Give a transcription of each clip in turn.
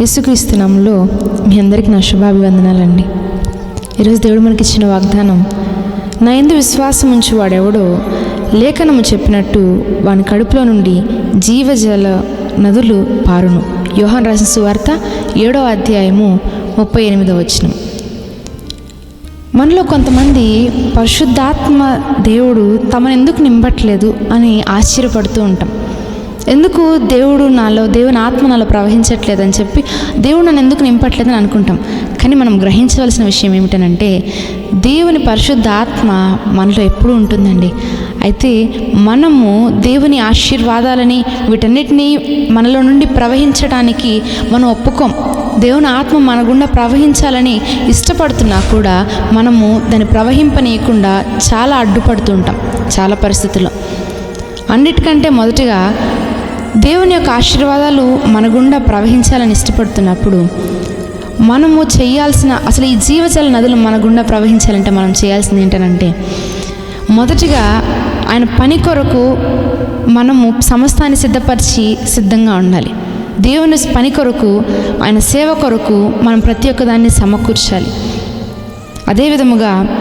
యేసుక్రీస్తునామంలో మీ అందరికీ నా శుభాభివందనాలండి. ఈరోజు దేవుడు మనకి ఇచ్చిన వాగ్దానం నా ఎందు విశ్వాసం ఉంచి వాడెవడో లేఖనము చెప్పినట్టు వాని కడుపులో నుండి జీవజల నదులు పారును. యోహాన్ రాసిన సువార్త ఏడో అధ్యాయము ముప్పై ఎనిమిదో వచనం. మనలో కొంతమంది పరిశుద్ధాత్మ దేవుడు తమను ఎందుకు నింపట్లేదు అని ఆశ్చర్యపడుతూ ఉంటాం. ఎందుకు దేవుడు నాలో దేవుని ఆత్మ నాలో ప్రవహించట్లేదని చెప్పి దేవుడు నన్ను ఎందుకు నింపట్లేదని అనుకుంటాం? కానీ మనం గ్రహించవలసిన విషయం ఏమిటనంటే దేవుని పరిశుద్ధ ఆత్మ మనలో ఎప్పుడూ ఉంటుందండి. అయితే మనము దేవుని ఆశీర్వాదాలని వీటన్నిటినీ మనలో నుండి ప్రవహించడానికి మనం ఒప్పుకోం. దేవుని ఆత్మ మన గుండా ప్రవహించాలని ఇష్టపడుతున్నా కూడా మనము దాన్ని ప్రవహింపనీయకుండా చాలా అడ్డుపడుతూ ఉంటాం చాలా పరిస్థితుల్లో. అన్నిటికంటే మొదటిగా దేవుని యొక్క ఆశీర్వాదాలు మన గుండా ప్రవహించాలని ఇష్టపడుతున్నప్పుడు మనము చేయాల్సిన అసలు ఈ జీవజల నదులు మన గుండా ప్రవహించాలంటే మనం చేయాల్సింది ఏంటనంటే మొదటిగా ఆయన పని కొరకు మనము సమస్తాన్ని సిద్ధపరిచి సిద్ధంగా ఉండాలి. దేవుని పని కొరకు ఆయన సేవ కొరకు మనం ప్రతి ఒక్కదాన్ని సమకూర్చాలి. అదే విధముగా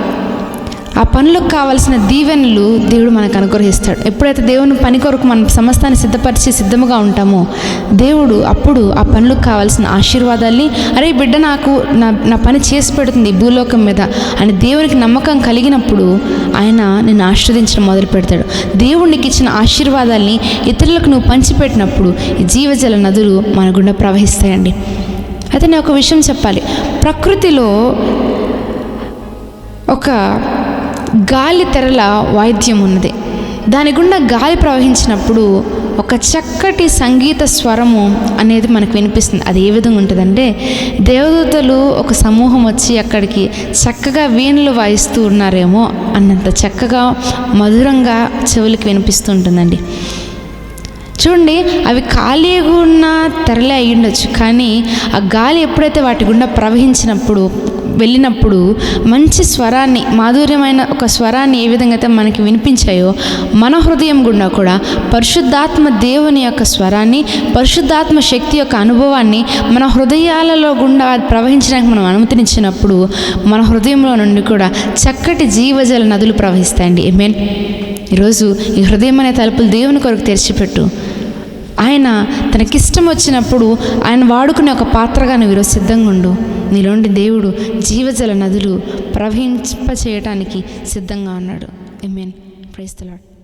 ఆ పనులకు కావాల్సిన దీవెనలు దేవుడు మనకు అనుగ్రహిస్తాడు. ఎప్పుడైతే దేవుని పని కొరకు మనం సమస్తాన్ని సిద్ధపరిచి సిద్ధముగా ఉంటామో దేవుడు అప్పుడు ఆ పనులకు కావాల్సిన ఆశీర్వాదాల్ని అరే బిడ్డ నాకు నా నా పని చేసి పెడుతుంది భూలోకం మీద అని దేవునికి నమ్మకం కలిగినప్పుడు ఆయన నేను ఆశీర్వదించడం మొదలు పెడతాడు. దేవుడికి ఇచ్చిన ఆశీర్వాదాల్ని ఇతరులకు నువ్వు పంచిపెట్టినప్పుడు ఈ జీవజల నదులు మన గుండా ప్రవహిస్తాయండి. అయితే నేను ఒక విషయం చెప్పాలి. ప్రకృతిలో ఒక గాలి తెరల వాయిద్యం ఉన్నది. దాని గుండా గాలి ప్రవహించినప్పుడు ఒక చక్కటి సంగీత స్వరము అనేది మనకు వినిపిస్తుంది. అది ఏ విధంగా ఉంటుందంటే దేవదూతలు ఒక సమూహం వచ్చి అక్కడికి చక్కగా వీణులు వాయిస్తూ ఉన్నారేమో అన్నంత చక్కగా మధురంగా చెవులకి వినిపిస్తూ ఉంటుందండి. చూడండి అవి ఖాళీగా ఉన్న తెరలే అయి ఉండొచ్చు కానీ ఆ గాలి ఎప్పుడైతే వాటి గుండా ప్రవహించినప్పుడు వెళ్ళినప్పుడు మంచి స్వరాన్ని మాధుర్యమైన ఒక స్వరాన్ని ఏ విధంగా అయితే మనకి వినిపించాయో మన హృదయం గుండా కూడా పరిశుద్ధాత్మ దేవుని యొక్క స్వరాన్ని పరిశుద్ధాత్మ శక్తి యొక్క అనుభవాన్ని మన హృదయాలలో గుండా ప్రవహించడానికి మనం అనుమతినిచ్చినప్పుడు మన హృదయంలో నుండి కూడా చక్కటి జీవజల నదులు ప్రవహిస్తాయండి. మీన్ ఈరోజు ఈ హృదయం అనే తలుపులు దేవుని కొరకు తెరిచిపెట్టు. ఆయన తనకిష్టం వచ్చినప్పుడు ఆయన వాడుకునే ఒక పాత్రగా నువ్వు ఈరోజు సిద్ధంగా ఉండు. నీలోండి దేవుడు జీవజల నదులు ప్రవహింప చేయటానికి సిద్ధంగా ఉన్నాడు. I mean ప్రైస్తలాడు